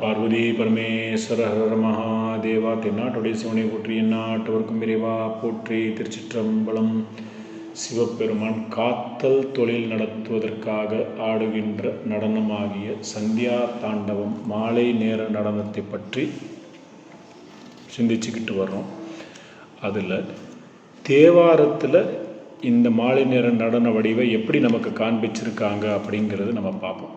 பார்வதி பரமேஸ்வர ஹர மகாதேவா தென்னாட்டுடைய சிவனை போற்றி எந்நாட்டவர்க்கும் விரைவா போற்றி. திருச்சிற்றம்பலம் சிவபெருமான் காத்தல் தொழில் நடத்துவதற்காக ஆடுகின்ற நடனமாகிய சந்தியா தாண்டவம் மாலை நேர நடனத்தை பற்றி சிந்திச்சுக்கிட்டு வர்றோம். அதில் தேவாரத்தில் இந்த மாலை நேர நடன வடிவை எப்படி நமக்கு காண்பிச்சிருக்காங்க அப்படிங்கிறது நம்ம பார்ப்போம்.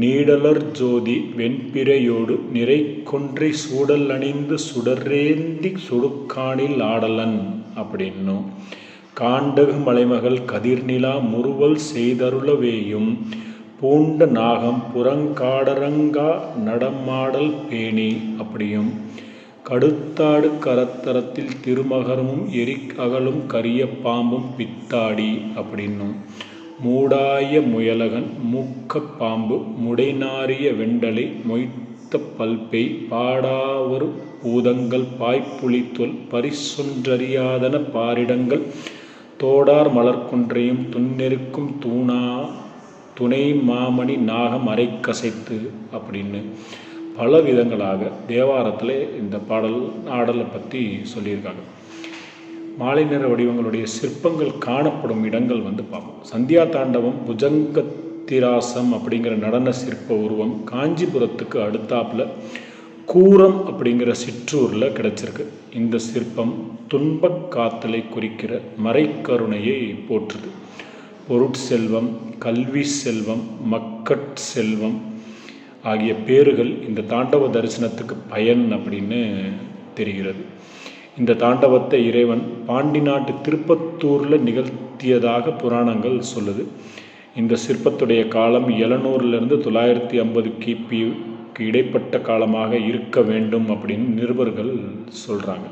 நீடலர் ஜோதி வெண்பிறையோடு நிறை கொன்றை சூடல் அணிந்து சுடரேந்தி சுடுக்காணில் ஆடலன் அப்படின்னும். காண்டகு மலைமகள் கதிர்நிலா முறுவல் செய்தருளவேயும் பூண்ட நாகம் புறங்காடரங்கா நடமாடல் பேணி அப்படியும். கடுத்தாடு கரத்தரத்தில் திருமகரமும் எரி அகலும் கரிய பாம்பும் பித்தாடி அப்படின்னும். மூடாய முயலகன் மூக்க பாம்பு முடைநாரிய வெண்டலை மொய்த்த பல்பை பாடாவரு பூதங்கள் பாய்ப்புளித்தொல் பரிசொன்றறியாதன பாரிடங்கள் தோடார் மலர்கொன்றையும் துன்னெருக்கும் தூணா துணை மாமணி நாகம் அரைக்கசைத்து அப்படின்னு பல விதங்களாக தேவாரத்தில் இந்த பாடல் ஆடலை பற்றி சொல்லியிருக்காங்க. மாலை நிற வடிவங்களுடைய சிற்பங்கள் காணப்படும் இடங்கள் வந்து பார்ப்போம். சந்தியா தாண்டவம் புஜங்க திராசம் அப்படிங்கிற நடன சிற்ப உருவம் காஞ்சிபுரத்துக்கு அடுத்தாப்புல கூரம் அப்படிங்கிற சிற்றூரில் கிடச்சிருக்கு. இந்த சிற்பம் துன்பக் காத்தலை குறிக்கிற மறைக்கருணையை போற்றுது. பொருட்செல்வம் கல்வி செல்வம் மக்கட் செல்வம் ஆகிய பேறுகள் இந்த தாண்டவ தரிசனத்துக்கு பயன் அப்படின்னு தெரிகிறது. இந்த தாண்டவத்தை இறைவன் பாண்டி நாட்டு திருப்பத்தூரில் நிகழ்த்தியதாக புராணங்கள் சொல்லுது. இந்த சிற்பத்துடைய காலம் எழுநூறுலேருந்து தொள்ளாயிரத்தி ஐம்பது கிபிக்கு இடைப்பட்ட காலமாக இருக்க வேண்டும் அப்படின்னு நிருபர்கள் சொல்கிறாங்க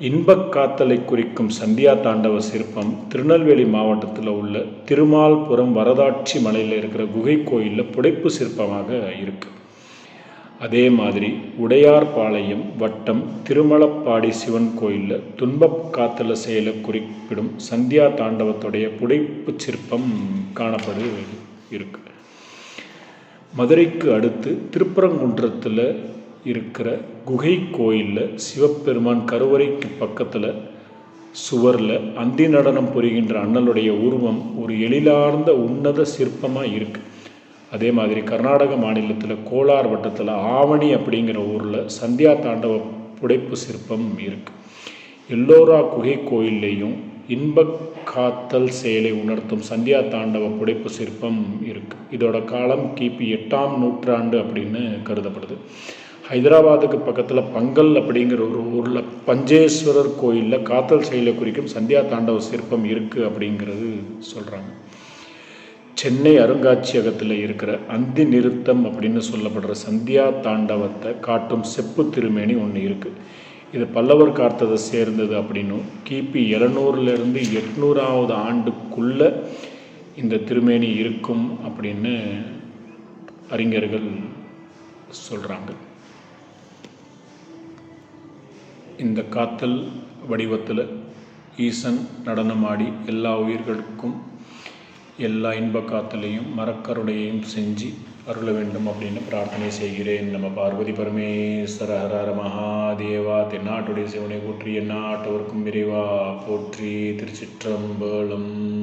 இன்பக் காத்தலை குறிக்கும் சந்தியா தாண்டவ சிற்பம் திருநெல்வேலி மாவட்டத்தில் உள்ள திருமால்புரம் வரதாட்சி மலையில் இருக்கிற குகை கோயிலில் புடைப்பு சிற்பமாக இருக்குது அதே மாதிரி உடையார்பாளையம் வட்டம் திருமலப்பாடி சிவன் கோயிலில் துன்பப் காத்தல செயலை குறிப்பிடும் சந்தியா தாண்டவத்துடைய புடைப்பு சிற்பம் காணப்படு இருக்கு. மதுரைக்கு அடுத்து திருப்பரங்குன்றத்தில் இருக்கிற குகை கோயிலில் சிவபெருமான் கருவறைக்கு பக்கத்தில் சுவரில் அந்தி நடனம் புரிகின்ற அண்ணலுடைய உருவம் ஒரு எழிலார்ந்த உன்னத சிற்பமாக இருக்குது அதே மாதிரி கர்நாடக மாநிலத்தில் கோலார் வட்டத்தில் ஆவணி அப்படிங்கிற ஊரில் சந்தியா தாண்டவ புடைப்பு சிற்பம் இருக்குது எல்லோரா குகை கோயில்லையும் இன்பக் காத்தல் செயலை உணர்த்தும் சந்தியா தாண்டவ புடைப்பு சிற்பம் இருக்குது இதோட காலம் கிபி எட்டாம் நூற்றாண்டு அப்படின்னு கருதப்படுது. ஹைதராபாத்துக்கு பக்கத்தில் பங்கல் அப்படிங்கிற ஒரு ஊரில் பஞ்சேஸ்வரர் கோயிலில் காத்தல் செயலை குறிக்கும் சந்தியா தாண்டவ சிற்பம் இருக்குது அப்படிங்கிறது சொல்கிறாங்க சென்னை அருங்காட்சியகத்தில் இருக்கிற அந்தி நிறுத்தம் அப்படின்னு சொல்லப்படுற சந்தியா தாண்டவத்தை காட்டும் செப்பு திருமேனி ஒன்று இருக்குது இது பல்லவர் காத்ததை சேர்ந்தது அப்படின்னும் கிபி எழுநூறுலேருந்து எட்நூறாவது ஆண்டுக்குள்ள இந்த திருமேனி இருக்கும் அப்படின்னு அறிஞர்கள் சொல்கிறாங்க இந்த காத்தல் வடிவத்தில் ஈசன் நடனமாடி எல்லா உயிர்களுக்கும் எல்லா இன்ப காத்தலையும் மரக்கருடையையும் செஞ்சு அருள வேண்டும் அப்படின்னு பிரார்த்தனை செய்கிறேன். நம்ம பார்வதி பரமேஸ்வர ஹரஹர மகாதேவா தென்னாட்டுடைய சிவனை போற்றி எந்நாட்டவர்க்கும் விரைவா போற்றி திருச்சிற்றம்பலம்.